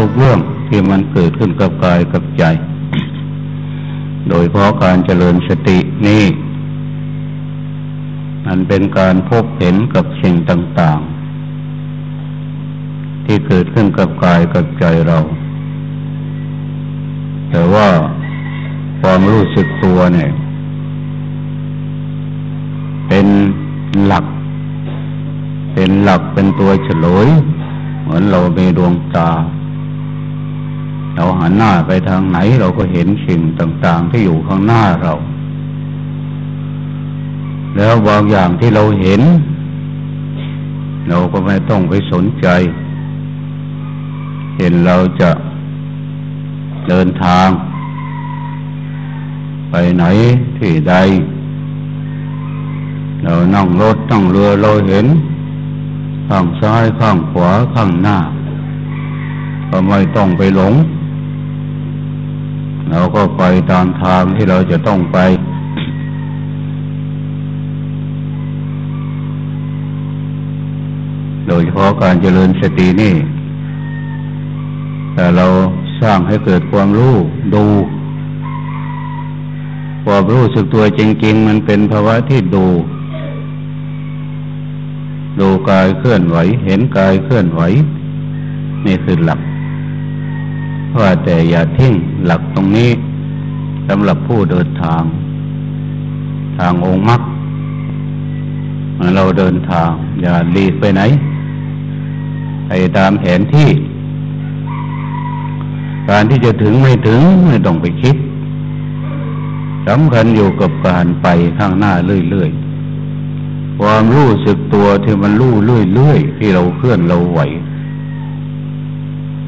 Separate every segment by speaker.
Speaker 1: ทุกเรื่องที่มันเกิดขึ้นกับกายกับใจ โดยเพราะการเจริญสตินี้มันเป็นการพบเห็นกับสิ่งต่าง ๆ ที่เกิดขึ้นกับกายกับใจเรา แต่ว่าความรู้สึกตัวเนี่ย เป็นหลัก เป็นหลักเป็นตัวเฉลย เหมือนเรามีดวงตา เราหันหน้าไปทางไหนเราก็เห็นสิ่งต่างๆ ที่อยู่ข้างหน้าเรา แล้วบางอย่างที่เราเห็น เราก็ไม่ต้องไปสนใจ เห็นเราจะเดินทาง ไปไหนที่ใด เรานั่งรถนั่งเรือเราเห็น ข้างซ้ายข้างขวาข้างหน้าก็ไม่ต้องไปหลง เราก็ไปตามทางที่เราจะต้องไป โดยเฉพาะการเจริญสตินี่ แต่เราสร้างให้เกิดความรู้ดูความรู้สึกตัวจริง ๆ มันเป็นภาวะที่ดู ดูกายเคลื่อนไหว เห็นกายเคลื่อนไหว นี่คือหลัก ว่าแต่อย่าทิ้งหลักตรงนี้สำหรับผู้เดินทาง ทางองค์มรรคเราเดินทาง อย่าลีกไปไหนไปตามแผนที่ การที่จะถึงไม่ถึงไม่ต้องไปคิดสำคัญอยู่กับการไปข้างหน้าเรื่อยๆ ความรู้สึกตัวที่มันรู้เรื่อยๆ ที่เราเคลื่อนเราไหว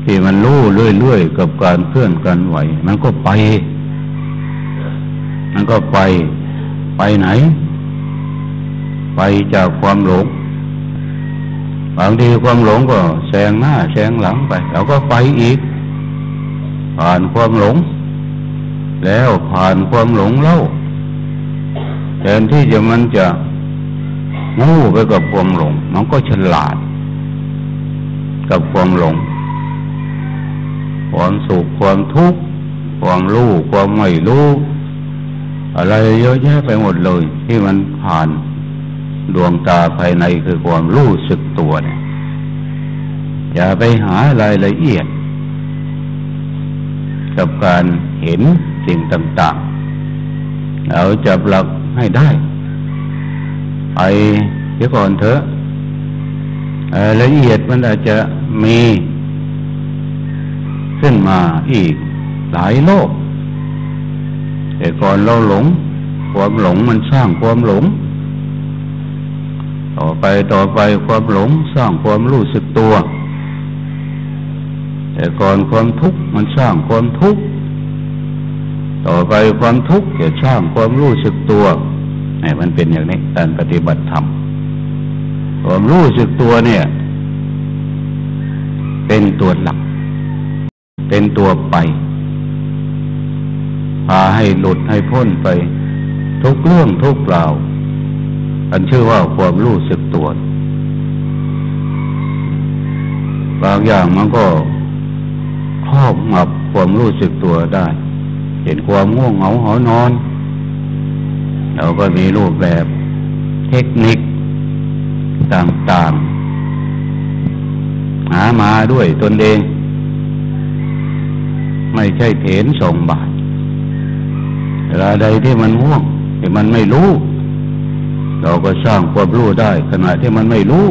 Speaker 1: ที่มันรู้เรื่อยๆกับการเคลื่อนกันไหว มันก็ไป มันก็ไป ไปไหน ไปจากความหลงบางทีความหลงก็แซงหน้าแซงหลังไปเราก็ไปอีก ผ่านความหลง แล้วผ่านความหลงเล่าแทนที่จะมันจะงูไปกับความหลง มันก็ฉลาด กับความหลง ความสุขความทุกข์ความรู้ความไม่รู้อะไรเยอะแยะไปหมดเลย ที่มันผ่านดวงตาภายในคือความรู้สึกตัวเนี่ยอย่าไปหารายละเอียด กับการเห็นสิ่งต่างๆเราจับหลักให้ได้ไปเดี๋ยวก่อนเถอะละเอียดมันอาจจะมี ขึ้นมาอีกหลายโลก แต่ก่อนเราหลง ความหลงมันสร้างความหลง ต่อไปต่อไปความหลงสร้างความรู้สึกตัว แต่ก่อนความทุกข์มันสร้างความทุกข์ ต่อไปความทุกข์จะสร้างความรู้สึกตัวนี่มันเป็นอย่างนี้การปฏิบัติธรรมความรู้สึกตัวเนี่ย เป็นตัวหลัก เป็นตัวไป พาให้หลุดให้พ้นไป ทุกเรื่องทุกเล่า อันชื่อว่าความรู้สึกตัว บางอย่างมันก็ครอบงับความรู้สึกตัวได้ เห็นความง่วงเหงาหอนอน เราก็มีรูปแบบเทคนิคต่างๆ หามาด้วยตนเอง ช่เถนส่งบาทเวลาใดที่มันง่วงที่มันไม่รู้ เราก็สร้างความรู้ได้ ขณะที่มันไม่รู้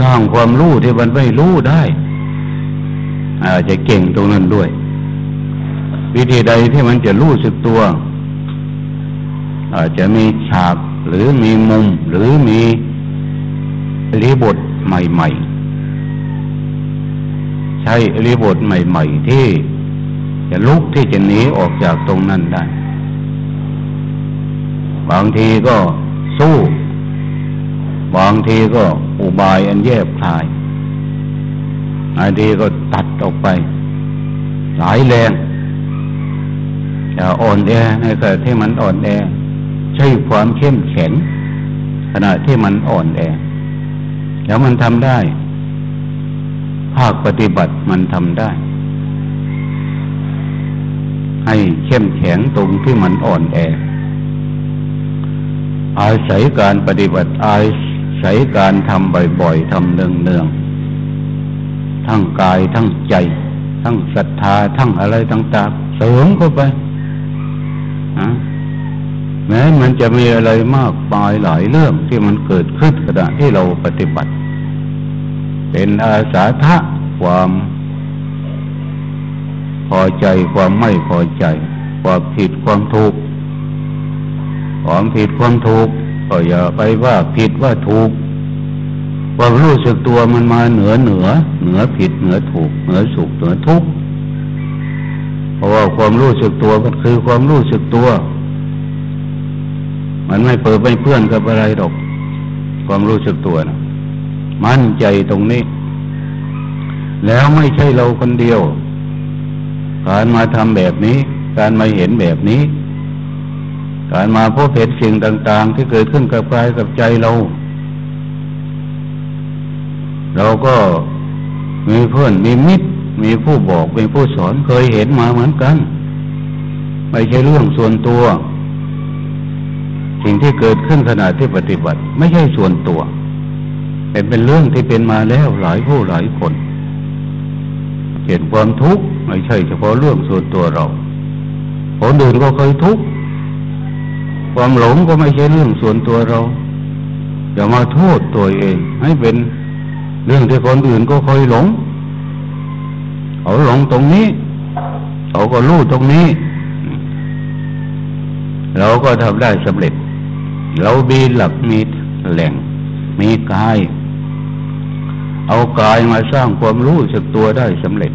Speaker 1: สร้างความรู้ที่มันไม่รู้ได้อาจจะเก่งตรงนั้นด้วย วิธีใดที่มันจะรู้สึกตัว อาจจะมีฉากหรือมีมุมหรือมีรีบทใหม่ ๆ ใช้รีบทใหม่ ๆ ที่จะลุกที่จะหนีออกจากตรงนั้นได้ บางทีก็สู้ บางทีก็อุบายอันแยบคายบางทีก็ตัดออกไปหลายแรงอย่าอ่อนแอในขณะที่มันอ่อนแอ ใช้ความเข้มแข็งขณะที่มันอ่อนแอ แล้วมันทำได้ ภาคปฏิบัติมันทำได้ ให้เข้มแข็งตรงที่มันอ่อนแอ อาศัยการปฏิบัติอาศัยการทำบ่อยๆทำเนืองๆทั้งกายทั้งใจ ทั้งศรัทธาทั้งอะไรต่างๆเสริมเข้าไปแม้มันจะมีอะไรมากมายหลายเรื่องที่มันเกิดขึ้นขณะที่เราปฏิบัติ เป็นอาสาทะความพอใจความไม่พอใจ ความผิดความถูกความผิดความถูกก็อย่าไปว่าผิดว่าถูกความรู้สึกตัวมันมาเหนือเหนือ เหนือผิดเหนือถูก เหนือสุขเหนือทุกข์เพราะว่าความรู้สึกตัวก็คือความรู้สึกตัว มันไม่เปิดไม่เพื่อนกับอะไรหรอก ความรู้สึกตัวนะ มั่นใจตรงนี้ แล้วไม่ใช่เราคนเดียว การมาทำแบบนี้ การมาเห็นแบบนี้ การมาพบเห็นสิ่งต่าง ๆ ที่เกิดขึ้นกับกายกับใจเรา เราก็มีเพื่อนมีมิตร มีผู้บอกมีผู้สอนเคยเห็นมาเหมือนกัน ไม่ใช่เรื่องส่วนตัว สิ่งที่เกิดขึ้นขณะที่ปฏิบัติ ไม่ใช่ส่วนตัว แต่เป็นเรื่องที่เป็นมาแล้วหลายผู้หลายคน เห็นความทุกข์ไม่ใช่เฉพาะเรื่องส่วนตัวเราคนอื่นก็เคยทุกข์ความหลงก็ไม่ใช่เรื่องส่วนตัวเราอย่ามาโทษตัวเอง ให้เป็นเรื่องที่คนอื่นก็เคยหลงเขาหลงตรงนี้เขาก็รู้ตรงนี้ เราก็ทำได้สำเร็จ เรามีหลักมีแหล่ง มีกาย เอากายมาสร้างความรู้สึกตัวได้สำเร็จ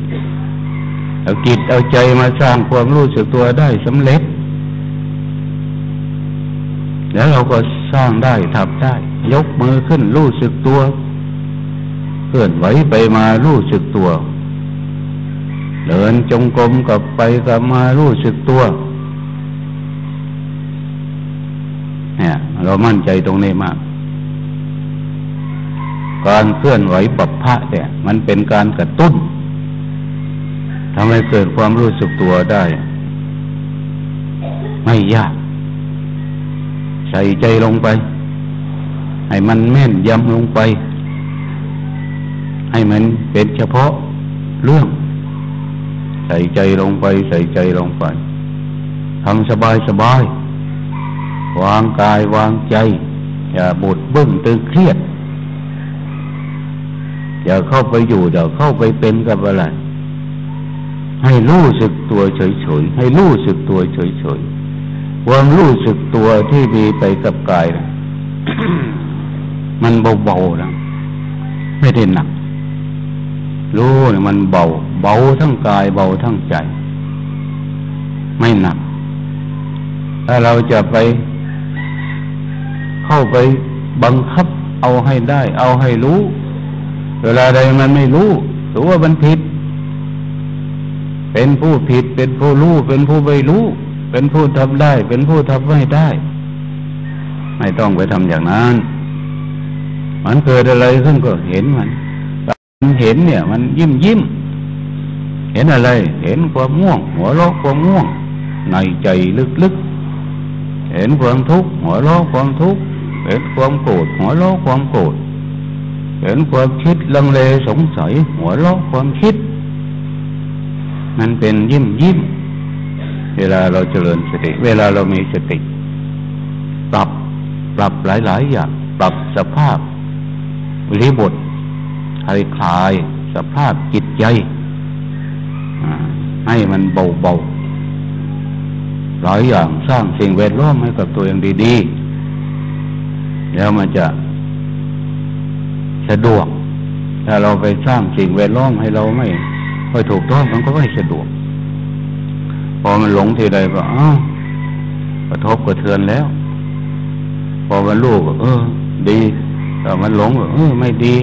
Speaker 1: เอาจิตเอาใจมาสร้างความรู้สึกตัวได้สำเร็จ แล้วเราก็สร้างได้ทำได้ ยกมือขึ้นรู้สึกตัวเคลื่อนไหวไปมารู้สึกตัว เดินจงกรมกลับไปกลับมารู้สึกตัวเนี่ยเรามั่นใจตรงนี้มาก การเคลื่อนไหวปับพระเนี่ย มันเป็นการกระตุ้นทำให้เกิดความรู้สึกตัวได้ ไม่ยาก ใส่ใจลงไป ให้มันแม่นยำลงไป ให้มันเป็นเฉพาะเรื่อง ใส่ใจลงไป ใส่ใจลงไปทำสบายสบายวางกายวางใจ อย่าบุดบึ้งตึงเครียด อย่าเข้าไปอยู่อย่าเข้าไปเป็นกับอะไร ให้รู้สึกตัวเฉยๆให้รู้สึกตัวเฉยๆความรู้สึกตัวที่มีไปกับกายนะมันเบาๆนะไม่ได้หนัก รู้เนี่ยมันเบา เบาทั้งกายเบาทั้งใจ ไม่หนัก ถ้าเราจะไป เข้าไปบังคับเอาให้ได้ เอาให้รู้ เวลาใดมันไม่รู้ถือว่ามันผิด เป็นผู้ผิด เป็นผู้รู้ เป็นผู้ไม่รู้ เป็นผู้ทำได้ เป็นผู้ทำไม่ได้ ไม่ต้องไปทำอย่างนั้น มันเกิดอะไรขึ้นก็เห็นมันมันเห็นเนี่ย มันยิ้มยิ้มเห็นอะไร เห็นความง่วง หัวเราะความง่วง ในใจลึกๆ เห็นความทุกข์หัวเราะความทุกข์ เห็นความโกรธหัวเราะความโกรธ เห็นความคิดลังเลสงสัย หัวเราะความคิด มันเป็นยิ้มยิ้ม เวลาเราเจริญสติ เวลาเรามีสติ ปรับปรับหลายๆอย่าง ปรับสภาพริบทคลายคลายสภาพจิตใจให้มันเบาๆหลายอย่างสร้างสิ่งแวดล้อมให้กับตัวเองดีๆ แล้วมันจะ สะดวก ถ้าเราไปสร้างสิ่งแวดล้อมให้เราไม่ค่อยถูกต้องมันก็ไม่สะดวก พอมันหลงทีใดก็อ้าวกระทบกระเทือนแล้ว พอมันรู้ก็เออ ดีแต่มันหลงก็เออ ไม่ดี